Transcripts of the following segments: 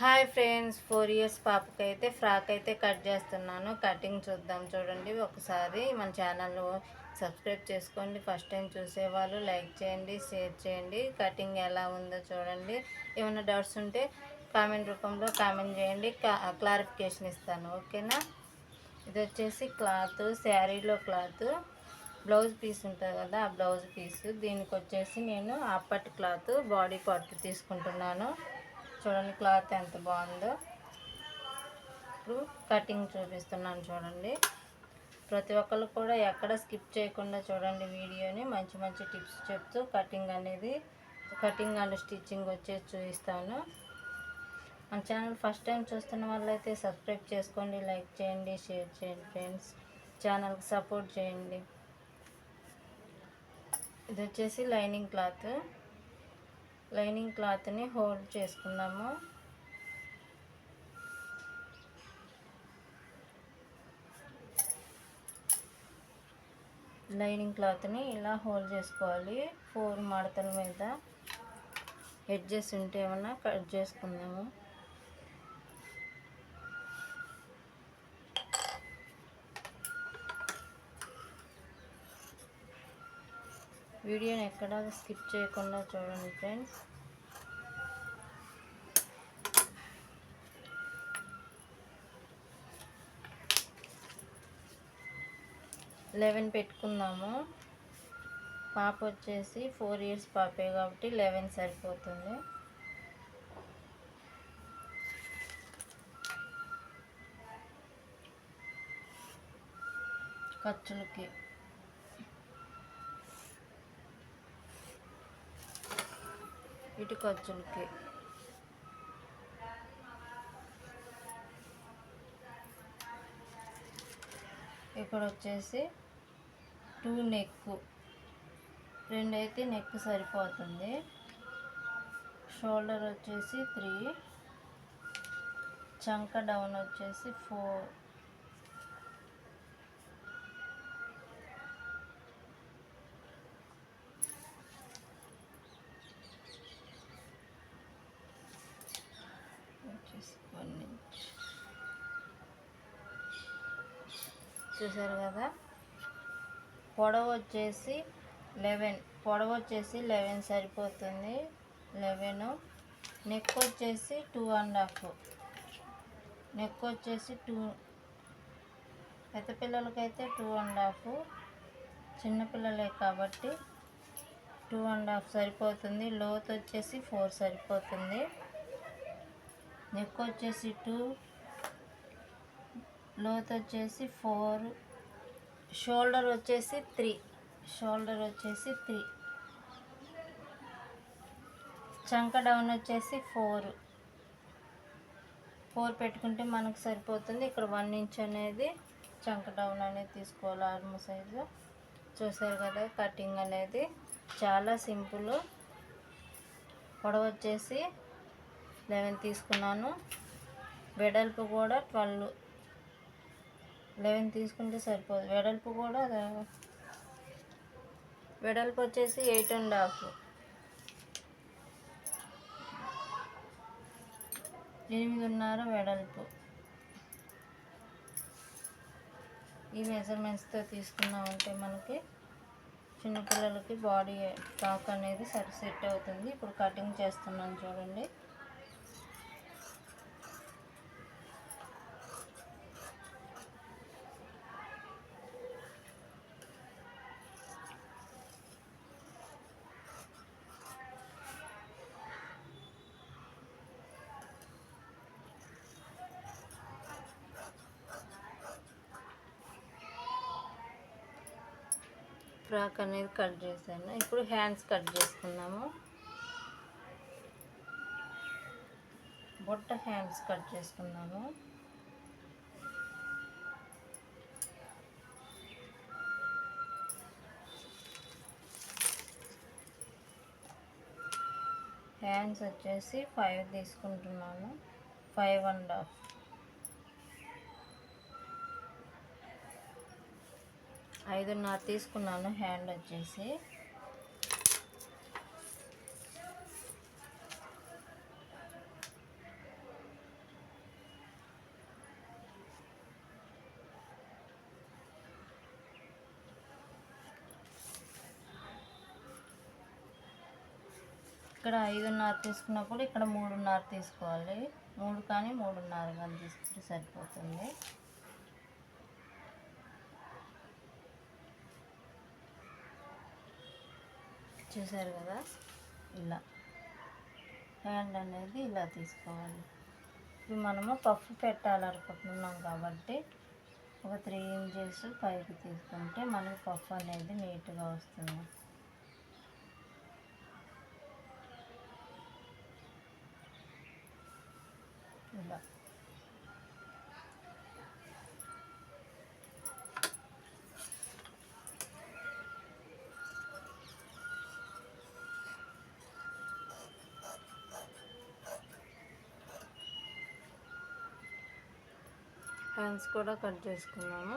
Hi friends four years పాపకి అయితే frock అయితే కట్ చేస్తున్నాను. కటింగ్ చూద్దాం చూడండి ఒకసారి. మన ఛానల్ సబ్స్క్రైబ్ చేసుకోండి. ఫస్ట్ టైం చూసేవాళ్ళు లైక్ చేయండి షేర్ చేయండి. కటింగ్ ఎలా ఉందో చూడండి. ఏమైనా డౌట్స్ ఉంటే కామెంట్ రూపంలో కామెంట్ చేయండి. క్లారిఫికేషన్ ఇస్తాను. ఓకేనా? ఇది వచ్చేసి క్లాత్ శారీలో క్లాత్. బ్లౌజ్ పీస్ ఉంటుంది కదా ఆ బ్లౌజ్ పీస్. దీనికి వచ్చేసి నేను అప్పటి క్లాత్ బాడీ పార్ట్ తీసుకుంటున్నాను. చూడండి క్లాత్ ఎంత బాగుందో. ఇప్పుడు కటింగ్ చూపిస్తున్నాను చూడండి. ప్రతి ఒక్కరు కూడా ఎక్కడ స్కిప్ చేయకుండా చూడండి వీడియోని. మంచి మంచి టిప్స్ చెప్తూ కటింగ్ అనేది కటింగ్ అండ్ స్టిచ్చింగ్ వచ్చేసి చూపిస్తాను. మన ఛానల్ ఫస్ట్ టైం చూస్తున్న వాళ్ళైతే సబ్స్క్రైబ్ చేసుకోండి లైక్ చేయండి షేర్ చేయండి ఫ్రెండ్స్. ఛానల్కి సపోర్ట్ చేయండి. ఇది వచ్చేసి లైనింగ్ క్లాత్. లైనింగ్ క్లాత్ని హోల్డ్ చేసుకుందాము. లైనింగ్ క్లాత్ని ఇలా హోల్డ్ చేసుకోవాలి. ఫోర్ మడతల మీద ఎడ్జెస్ ఉంటే ఏమన్నా కట్ చేసుకుందాము. వీడియోని ఎక్కడా స్కిప్ చేయకుండా చూడండి ఫ్రెండ్స్. లెవెన్ పెట్టుకుందాము పాప వచ్చేసి ఫోర్ ఇయర్స్ పాపే కాబట్టి లెవెన్ సరిపోతుంది. ఖర్చులకి. ఇటు ఖర్చులకి ఇక్కడ వచ్చేసి టూ నెక్ రెండైతే నెక్ సరిపోతుంది. షోల్డర్ వచ్చేసి త్రీ. చంక డౌన్ వచ్చేసి ఫోర్ వచ్చేసి వన్ ఇంచ్ చూసారు కదా? పొడవు వచ్చేసి లెవెన్. పొడవు వచ్చేసి లెవెన్ సరిపోతుంది. లెవెన్. నెక్ వచ్చేసి టూ అండ్ హాఫ్. నెక్ వచ్చేసి టూ. పెద్ద పిల్లలకైతే టూ అండ్ హాఫ్. చిన్నపిల్లలే కాబట్టి టూ అండ్ హాఫ్ సరిపోతుంది. లోత్ వచ్చేసి ఫోర్ సరిపోతుంది. నెక్ వచ్చేసి టూ లోత్ వచ్చేసి ఫోర్ షోల్డర్ వచ్చేసి త్రీ షోల్డర్ వచ్చేసి త్రీ చంక డౌన్ వచ్చేసి ఫోర్ ఫోర్ పెట్టుకుంటే మనకు సరిపోతుంది. ఇక్కడ వన్ ఇంచ్ అనేది చంక డౌన్ అనేది తీసుకోవాలి ఆర్మ్ సైజు చూసారు కదా కటింగ్ అనేది చాలా సింపుల్. పొడవు వచ్చేసి లెవెన్ తీసుకున్నాను. వెడల్పు కూడా ట్వెల్వ్. లెవెన్ తీసుకుంటే సరిపోదు. వెడల్పు కూడా వెడల్పు వచ్చేసి ఎయిట్ అండ్ హాఫ్. ఎనిమిదిన్నర వెడల్పు. ఈ మెజర్మెంట్స్తో తీసుకున్నామంటే మనకి చిన్నపిల్లలకి బాడీ టాక్ అనేది సరి సెట్ అవుతుంది. ఇప్పుడు కటింగ్ చేస్తున్నాను చూడండి. ఫ్రాక్ అనేది కట్ చేశాను. ఇప్పుడు హ్యాండ్స్ కట్ చేసుకున్నాము బొట్ట హ్యాండ్స్ కట్ చేసుకున్నాము హ్యాండ్స్ వచ్చేసి ఫైవ్ తీసుకుంటున్నాను ఫైవ్ అండ్ హాఫ్. ఐదున్నర తీసుకున్నాను హ్యాండ్ వచ్చేసి. ఇక్కడ ఐదున్నర తీసుకున్నప్పుడు ఇక్కడ మూడున్నర తీసుకోవాలి. మూడు కానీ మూడున్నర కానీ తీసుకుంటే సరిపోతుంది. చూసారు కదా? ఇలా. హ్యాండ్ అనేది ఇలా తీసుకోవాలి. ఇప్పుడు మనము పఫ్ పెట్టాలనుకుంటున్నాం కాబట్టి ఒక త్రీ ఇంచెస్ పైకి తీసుకుంటే మనకి పఫ్ అనేది నీట్గా వస్తుంది. ఇలా. హ్యాండ్స్ కూడా కట్ చేసుకున్నాము.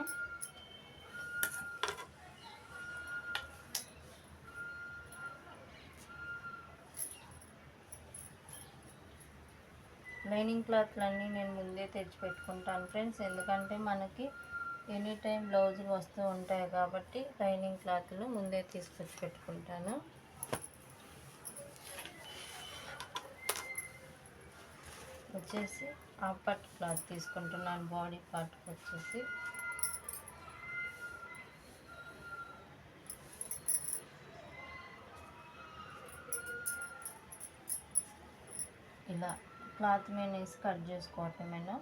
లైనింగ్ క్లాత్లన్నీ నేను ముందే తెచ్చి పెట్టుకుంటాను ఫ్రెండ్స్. ఎందుకంటే మనకి ఎనీ టైం బ్లౌజులు వస్తూ ఉంటాయి కాబట్టి లైనింగ్ క్లాత్లు ముందే తీసుకొచ్చి పెట్టుకుంటాను. వచ్చేసి ఆ పట్ క్లాత్ తీసుకుంటున్నాను బాడీ పార్ట్కి వచ్చేసి. ఇలా క్లాత్ మీద వేసి కట్ చేసుకోవటమేనా?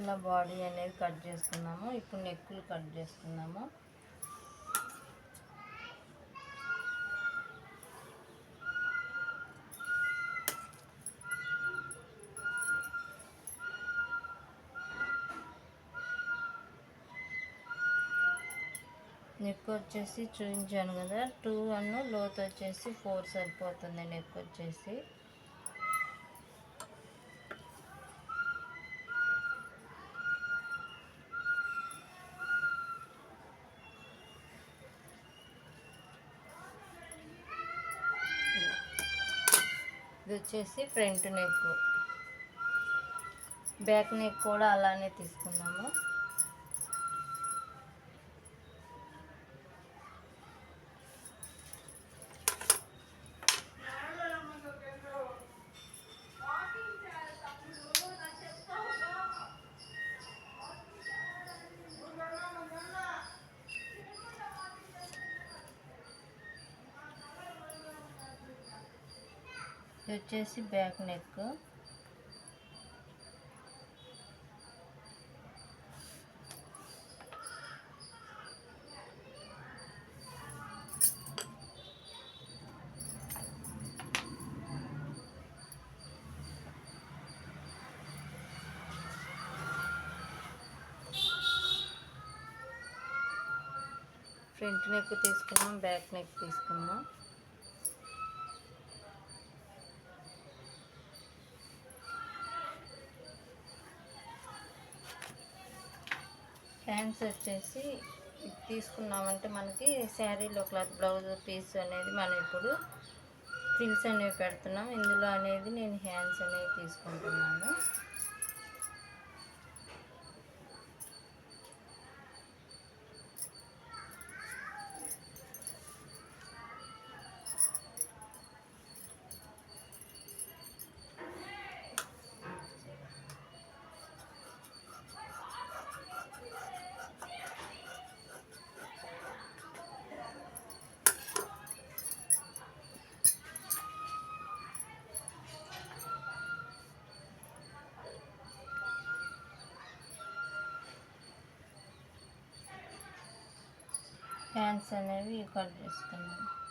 ఇలా బాడీ అనేది కట్ చేసుకున్నాము ఇప్పుడు నెక్కులు కట్ చేసుకున్నాము నెక్ వచ్చేసి చూపించాను కదా. టూ అన్ను లోత్ వచ్చేసి ఫోర్ సరిపోతుంది నెక్ వచ్చేసి. ఇది వచ్చేసి ఫ్రంట్ నెక్. బ్యాక్ నెక్ కూడా అలానే తీసుకున్నాము. ఇది వచ్చేసి బ్యాక్ నెక్. ఫ్రంట్ నెక్ తీసుకున్నాం బ్యాక్ నెక్ తీసుకున్నాం హ్యాండ్స్ వచ్చేసి తీసుకున్నామంటే మనకి శారీలో క్లాత్ బ్లౌజ్ పీస్ అనేది మనం ఇప్పుడు ఫ్రిల్స్ అనేవి పెడుతున్నాం. ఇందులో అనేది నేను హ్యాండ్స్ అనేవి తీసుకుంటున్నాను. హ్యాండ్స్ అనేవి కట్ చేస్తున్నాను.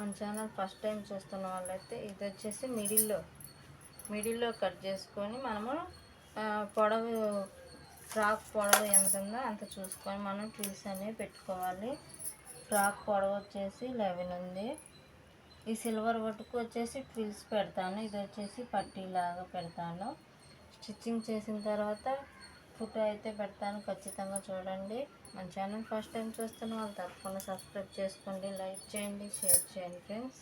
మన ఛానల్ ఫస్ట్ టైం చూస్తున్న వాళ్ళైతే ఇది వచ్చేసి మిడిల్లో. మిడిల్లో కట్ చేసుకొని మనము పొడవు ఫ్రాక్ పొడవు ఎంత ఉందో అంత చూసుకొని మనం ట్విల్స్ అనేవి పెట్టుకోవాలి. ఫ్రాక్ పొడవు వచ్చేసి లెవెన్ ఉంది. ఈ సిల్వర్ ఒట్టుకు వచ్చేసి ట్విల్స్ పెడతాను. ఇది వచ్చేసి పట్టీలాగా పెడతాను. స్టిచ్చింగ్ చేసిన తర్వాత ఫోటో అయితే పెడతాను ఖచ్చితంగా చూడండి. మన ఛానల్ ఫస్ట్ టైం చూస్తున్న వాళ్ళు తప్పకుండా సబ్స్క్రైబ్ చేసుకోండి లైక్ చేయండి షేర్ చేయండి ఫ్రెండ్స్.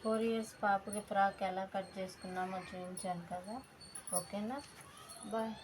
ఫోర్ ఇయర్స్ పాపకి ఫ్రాక్ ఎలా కట్ చేసుకున్నామో చూపించాను కదా. ఓకేనా? బాయ్.